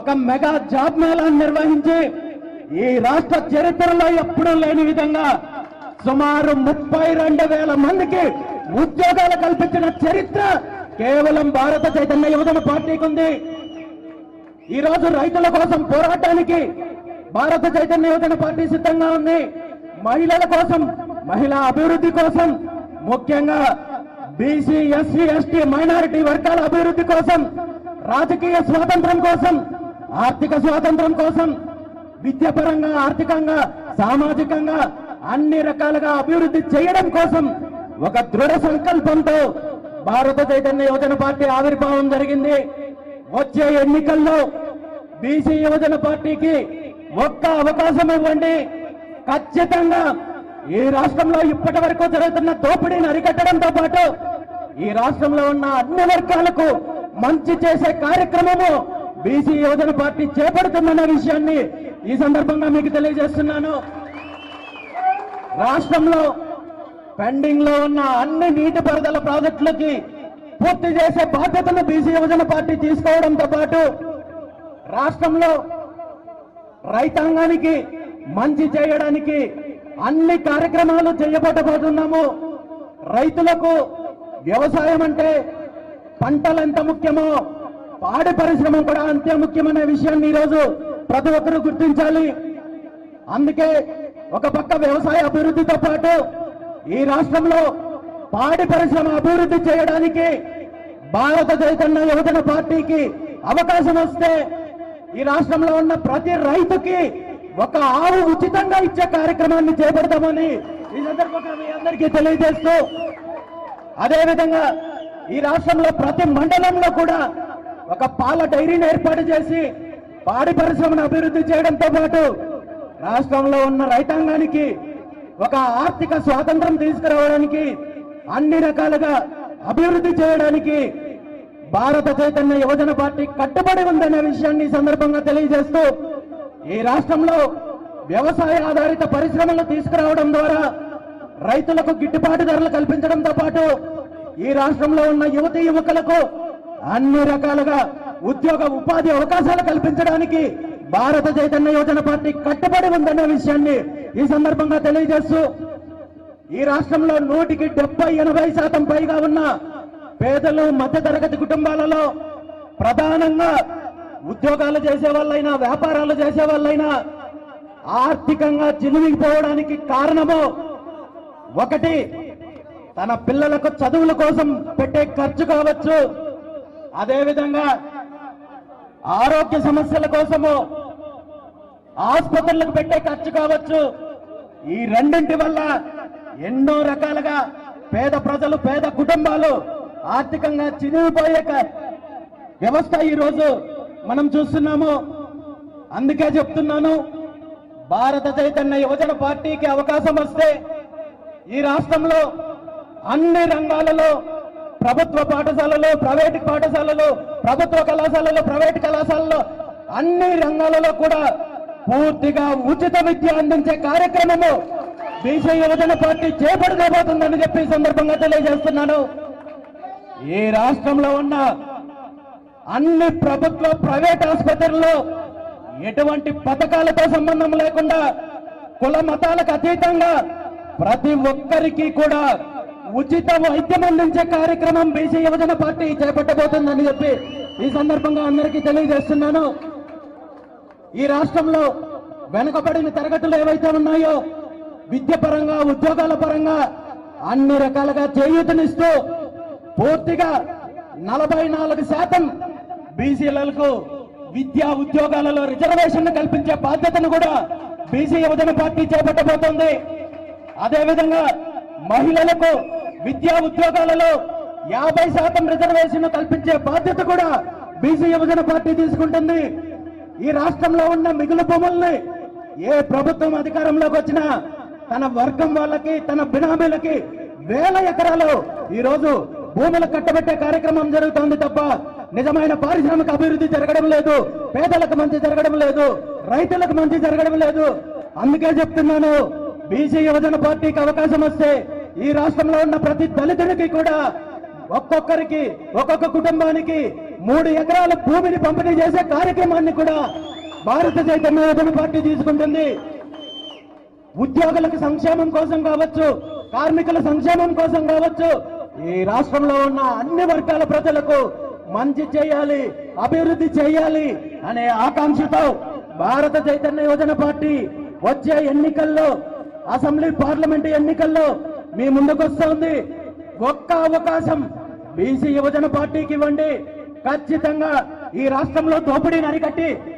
ఒక mega job మేళాను నిర్వహించి ఈ రాష్ట్ర చరిత్రలో ఎప్పుడూ లేని విధంగా సుమారు ముప్పై రెండు వేల మందికి ఉద్యోగాలు కల్పించిన చరిత్ర కేవలం భారత చైతన్య యువజన పార్టీకి ఉంది. ఈ రోజు రైతుల కోసం పోరాటానికి భారత చైతన్య యువజన పార్టీ సిద్ధంగా ఉంది. మహిళల కోసం మహిళా అభివృద్ధి కోసం ముఖ్యంగా బీసీ ఎస్సీ ఎస్టీ మైనారిటీ వర్గాల అభివృద్ధి కోసం రాజకీయ స్వాతంత్రం కోసం ఆర్థిక స్వాతంత్రం కోసం విద్యాపరంగా ఆర్థికంగా సామాజికంగా అన్ని రకాలుగా అభివృద్ధి చేయడం కోసం ఒక దృఢ సంకల్పంతో భారత చైతన్య యువజన పార్టీ ఆవిర్భావం జరిగింది. వచ్చే ఎన్నికల్లో బీసీ యువజన పార్టీకి ఒక్క అవకాశం ఇవ్వండి. ఖచ్చితంగా ఈ రాష్ట్రంలో ఇప్పటి వరకు జరుగుతున్న దోపిడీని అరికట్టడంతో పాటు ఈ రాష్ట్రంలో ఉన్న అన్ని వర్గాలకు మంచి చేసే కార్యక్రమము బీసీ యువజన పార్టీ చేపడుతుందన్న విషయాన్ని ఈ సందర్భంగా మీకు తెలియజేస్తున్నాను. రాష్ట్రంలో పెండింగ్లో ఉన్న అన్ని నీటిపారుదల ప్రాజెక్టులకి పూర్తి చేసే బాధ్యతను బీసీ యువజన పార్టీ తీసుకోవడంతో పాటు రాష్ట్రంలో రైతాంగానికి మంచి చేయడానికి అన్ని కార్యక్రమాలు చేయబట్టబోతున్నాము రైతులకు వ్యవసాయం అంటే పంటలు ఎంత ముఖ్యమో పాడి పరిశ్రమ కూడా అంతే ముఖ్యమైన విషయాన్ని ఈరోజు ప్రతి ఒక్కరూ గుర్తించాలి. అందుకే ఒక పక్క వ్యవసాయ అభివృద్ధితో పాటు ఈ రాష్ట్రంలో పాడి పరిశ్రమ అభివృద్ధి చేయడానికి భారత చైతన్య యువజన పార్టీకి అవకాశం వస్తే ఈ రాష్ట్రంలో ఉన్న ప్రతి రైతుకి ఒక ఆవు ఉచితంగా ఇచ్చే కార్యక్రమాన్ని చేపడతామని ఈ సందర్భంగా మీ అందరికీ తెలియజేస్తూ అదేవిధంగా ఈ రాష్ట్రంలో ప్రతి మండలంలో కూడా ఒక పాల డైరీని ఏర్పాటు చేసి పాడి పరిశ్రమను అభివృద్ధి చేయడంతో పాటు రాష్ట్రంలో ఉన్న రైతాంగానికి ఒక ఆర్థిక స్వాతంత్రం తీసుకురావడానికి అన్ని రకాలుగా అభివృద్ధి చేయడానికి భారత చైతన్య యువజన పార్టీ కట్టుబడి ఉందనే విషయాన్ని ఈ సందర్భంగా తెలియజేస్తూ ఈ రాష్ట్రంలో వ్యవసాయ ఆధారిత పరిశ్రమలు తీసుకురావడం ద్వారా రైతులకు గిట్టుబాటు ధరలు కల్పించడంతో పాటు ఈ రాష్ట్రంలో ఉన్న యువతీ యువకులకు అన్ని రకాలుగా ఉద్యోగ ఉపాధి అవకాశాలు కల్పించడానికి భారత చైతన్య యోజన పార్టీ కట్టుబడి ఉందన్న విషయాన్ని ఈ సందర్భంగా తెలియజేస్తూ ఈ రాష్ట్రంలో నూటికి డెబ్బై ఎనభై శాతం పైగా ఉన్న పేదలు మధ్యతరగతి కుటుంబాలలో ప్రధానంగా ఉద్యోగాలు చేసే వాళ్ళైనా వ్యాపారాలు చేసే వాళ్ళైనా ఆర్థికంగా చినిగిపోవడానికి కారణము ఒకటి తన పిల్లలకు చదువుల కోసం పెట్టే ఖర్చు కావచ్చు. అదేవిధంగా ఆరోగ్య సమస్యల కోసము ఆసుపత్రులకు పెట్టే ఖర్చు కావచ్చు. ఈ రెండింటి వల్ల ఎన్నో రకాలుగా పేద ప్రజలు పేద కుటుంబాలు ఆర్థికంగా చినిగిపోయే క- వ్యవస్థ ఈరోజు మనం చూస్తున్నాము. అందుకే చెప్తున్నాను భారత చైతన్య యువజన పార్టీకి అవకాశం వస్తే ఈ రాష్ట్రంలో అన్ని రంగాలలో ప్రభుత్వ పాఠశాలలు ప్రైవేట్ పాఠశాలలు ప్రభుత్వ కళాశాలలు ప్రైవేట్ కళాశాలలో అన్ని రంగాలలో కూడా పూర్తిగా ఉచిత విద్య అందించే కార్యక్రమము బీసీ యువజన పార్టీ చేపడుకోబోతుందని చెప్పి సందర్భంగా తెలియజేస్తున్నాను. ఈ రాష్ట్రంలో ఉన్న అన్ని ప్రభుత్వ ప్రైవేట్ ఆసుపత్రుల్లో ఎటువంటి పథకాలతో సంబంధం లేకుండా కుల మతాలకు అతీతంగా ప్రతి ఒక్కరికి కూడా ఉచిత వైద్యం అందించే కార్యక్రమం బీసీ యువజన పార్టీ చేపట్టబోతుందని చెప్పి ఈ సందర్భంగా అందరికీ తెలియజేస్తున్నాను. ఈ రాష్ట్రంలో వెనుకబడిన తరగతులు ఏవైతే ఉన్నాయో విద్య పరంగా ఉద్యోగాల పరంగా అన్ని రకాలుగా చేయూతనిస్తూ పూర్తిగా నలభై నాలుగు శాతం బీసీలకు విద్యా ఉద్యోగాలలో రిజర్వేషన్ కల్పించే బాధ్యతను కూడా బీసీ యువజన పార్టీ చేపట్టబోతోంది. అదేవిధంగా మహిళలకు విద్యా ఉద్యోగాలలో యాభై శాతం రిజర్వేషన్ కల్పించే బాధ్యత కూడా బీసీ యువజన పార్టీ తీసుకుంటుంది. ఈ రాష్ట్రంలో ఉన్న మిగులు భూముల్ని ఏ ప్రభుత్వం అధికారంలోకి వచ్చినా తన వర్గం వాళ్ళకి తన బినామీలకి వేల ఎకరాలు ఈ రోజు భూములు కట్టబెట్టే కార్యక్రమం జరుగుతోంది తప్ప నిజమైన పారిశ్రామిక అభివృద్ధి జరగడం లేదు పేదలకు మంచి జరగడం లేదు రైతులకు మంచి జరగడం లేదు. అందుకే చెప్తున్నాను బీసీ యువజన పార్టీకి అవకాశం వస్తే ఈ రాష్ట్రంలో ఉన్న ప్రతి దళితుడికి కూడా ఒక్కొక్కరికి ఒక్కొక్క కుటుంబానికి మూడు ఎకరాల భూమిని పంపిణీ చేసే కార్యక్రమాన్ని కూడా భారత చైతన్య యువజన పార్టీ తీసుకుంటుంది. ఉద్యోగులకు సంక్షేమం కోసం కావచ్చు కార్మికుల సంక్షేమం కోసం కావచ్చు ఈ రాష్ట్రంలో ఉన్న అన్ని వర్గాల ప్రజలకు మంచి చేయాలి అభివృద్ధి చేయాలి అనే ఆకాంక్షతో భారత చైతన్య యోజన పార్టీ వచ్చే ఎన్నికల్లో అసెంబ్లీ పార్లమెంట్ ఎన్నికల్లో మీ ముందుకొస్తోంది ఒక్క అవకాశం బీసీ యువజన పార్టీకి ఇవ్వండి. ఖచ్చితంగా ఈ రాష్ట్రంలో దోపిడీని అరికట్టి